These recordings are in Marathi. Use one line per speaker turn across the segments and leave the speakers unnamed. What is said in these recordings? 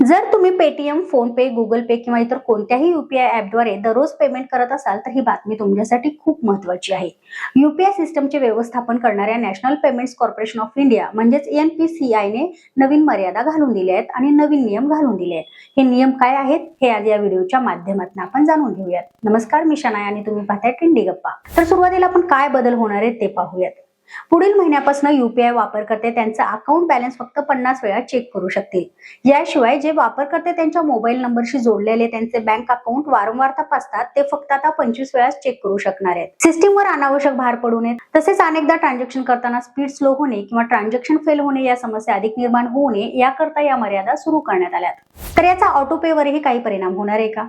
जर तुम्ही पेटीएम फोनपे गुगल पे किंवा इतर कोणत्याही युपीआय ऍपद्वारे दररोज पेमेंट करत असाल तर ही बातमी तुमच्यासाठी खूप महत्वाची आहे. युपीआय सिस्टमचे व्यवस्थापन करणाऱ्या national payments corporation of India म्हणजेच एनपीसीआय ने नवीन मर्यादा घालून दिल्या आहेत आणि नवीन नियम घालून दिले आहेत. हे नियम काय आहेत? हे आज या व्हिडिओच्या माध्यमातून आपण जाणून घेऊयात. नमस्कार मी शनाय आणि तुम्ही पाहताय टिंडी गप्पा तर सुरुवातीला आपण काय बदल होणार आहेत ते पाहूयात. पुढील महिन्यापासून युपीआय वापरकर्ते त्यांचा अकाउंट बॅलन्स फक्त पन्नास वेळा चेक करू शकतील. याशिवाय जे वापरकर्ते त्यांच्या मोबाईल नंबरशी जोडलेले त्यांचे बँक अकाउंट वारंवार तपासतात ते फक्त आता पंचवीस वेळा चेक करू शकणार आहेत. सिस्टीमवर अनावश्यक भार पडू नये. तसेच अनेकदा ट्रान्झॅक्शन करताना स्पीड स्लो होणे किंवा ट्रान्झॅक्शन फेल होणे या समस्या अधिक निर्माण होऊ नये याकरता या मर्यादा सुरू करण्यात आल्यात. तर याचा ऑटोपेवरही काही परिणाम होणार आहे का?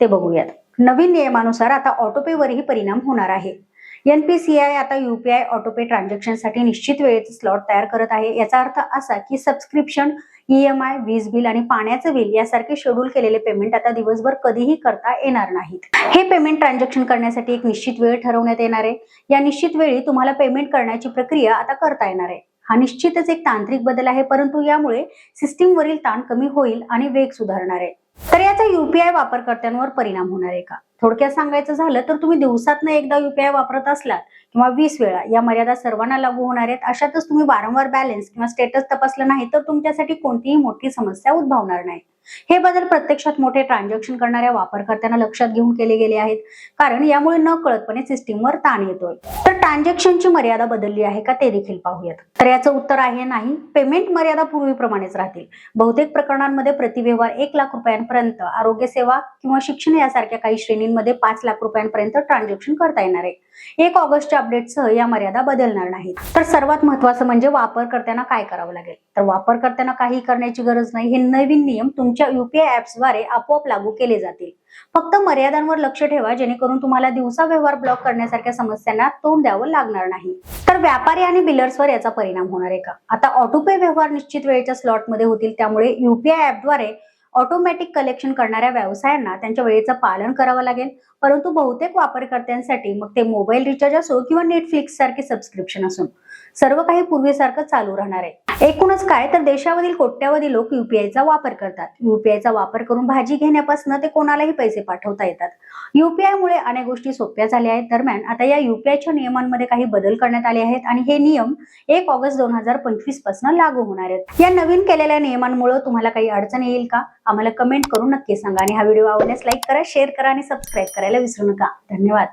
ते बघूयात. नवीन नियमानुसार आता ऑटोपे वरही परिणाम होणार आहे. एनपीसीआय आता युपीआय ऑटोपे ट्रान्झॅक्शनसाठी निश्चित वेळेचे स्लॉट तयार करत आहे. याचा अर्थ असा की सबस्क्रिप्शन ईएमआय वीज बिल आणि पाण्याचं बिल यासारखे शेड्यूल केलेले पेमेंट आता दिवसभर कधीही करता येणार नाहीत. हे पेमेंट ट्रान्झॅक्शन करण्यासाठी एक निश्चित वेळ ठरवण्यात येणार आहे. या निश्चित वेळी तुम्हाला पेमेंट करण्याची प्रक्रिया आता करता येणार आहे. हा निश्चितच एक तांत्रिक बदल आहे परंतु यामुळे सिस्टीमवरील ताण कमी होईल आणि वेग सुधारणार आहे. तर याचा युपीआय वापरकर्त्यांवर परिणाम होणार आहे का? थोडक्यात सांगायचं झालं तर तुम्ही दिवसातनं एकदा युपीआय वापरत असलात किंवा वीस वेळा या मर्यादा सर्वांना लागू होणार आहेत अशातच तुम्ही वारंवार बॅलन्स किंवा स्टेटस तपासलं नाही तर तुमच्यासाठी कोणतीही मोठी समस्या उद्भवणार नाही. हे बदल प्रत्यक्षात मोठे ट्रान्झॅक्शन करणाऱ्या वापरकर्त्यांना लक्षात घेऊन केले गेले आहेत कारण यामुळे न कळतपणे सिस्टीमवर ताण येतोय. तर ट्रान्झॅक्शनची मर्यादा बदलली आहे का ते देखील पाहूयात. तर याचं उत्तर आहे नाही पेमेंट मर्यादा पूर्वीप्रमाणेच राहतील. बहुतेक प्रकरणांमध्ये प्रतिव्यवहार एक लाख रुपयांपर्यंत आरोग्य सेवा किंवा शिक्षण यासारख्या काही श्रेणी श्रेणींमध्ये पाच लाख रुपयांपर्यंत ट्रान्झॅक्शन करता येणार आहे. एक ऑगस्टच्या अपडेटसह या मर्यादा बदलणार नाहीत. तर सर्वात महत्वाचं म्हणजे वापरकर्त्यांना काय करावं लागेल? तर वापरकर्त्यांना काही करण्याची गरज नाही. हे नवीन नियम तुमच्या युपीआय ऍप्सद्वारे आपोआप लागू केले जातील. फक्त मर्यादांवर लक्ष ठेवा जेणेकरून तुम्हाला दिवसा व्यवहार ब्लॉक करण्यासारख्या समस्यांना तोंड द्यावं लागणार नाही. तर व्यापारी आणि बिलर्सवर याचा परिणाम होणार आहे का? आता ऑटोपे व्यवहार निश्चित वेळेच्या स्लॉटमध्ये होतील त्यामुळे युपीआय ऍपद्वारे ऑटोमॅटिक कलेक्शन करणाऱ्या व्यवसायांना त्यांच्या वेळेचं पालन करावं लागेल. परंतु बहुतेक वापरकर्त्यांसाठी मग ते मोबाईल रिचार्ज असो किंवा नेटफ्लिक्स सारखे सबस्क्रिप्शन असो. सर्व काही पूर्वीसारखं चालू राहणार आहे. एकूणच काय तर देशामधील कोट्यावधी लोक युपीआयचा वापर करतात. युपीआयचा वापर करून भाजी घेण्यापासून ते कोणालाही पैसे पाठवता येतात. युपीआयमुळे अनेक गोष्टी सोप्या झाल्या आहेत. दरम्यान आता या युपीआयच्या नियमांमध्ये काही बदल करण्यात आले आहेत आणि हे नियम एक ऑगस्ट दोन हजार पंचवीसपासून लागू होणार आहेत. या नवीन केलेल्या नियमांमुळे तुम्हाला काही अडचण येईल का? आम्हाला कमेंट करून नक्की सांगा. आणि हा व्हिडिओ आवडल्यास लाईक करा शेअर करा आणि सबस्क्राईब करायला विसरू नका. धन्यवाद.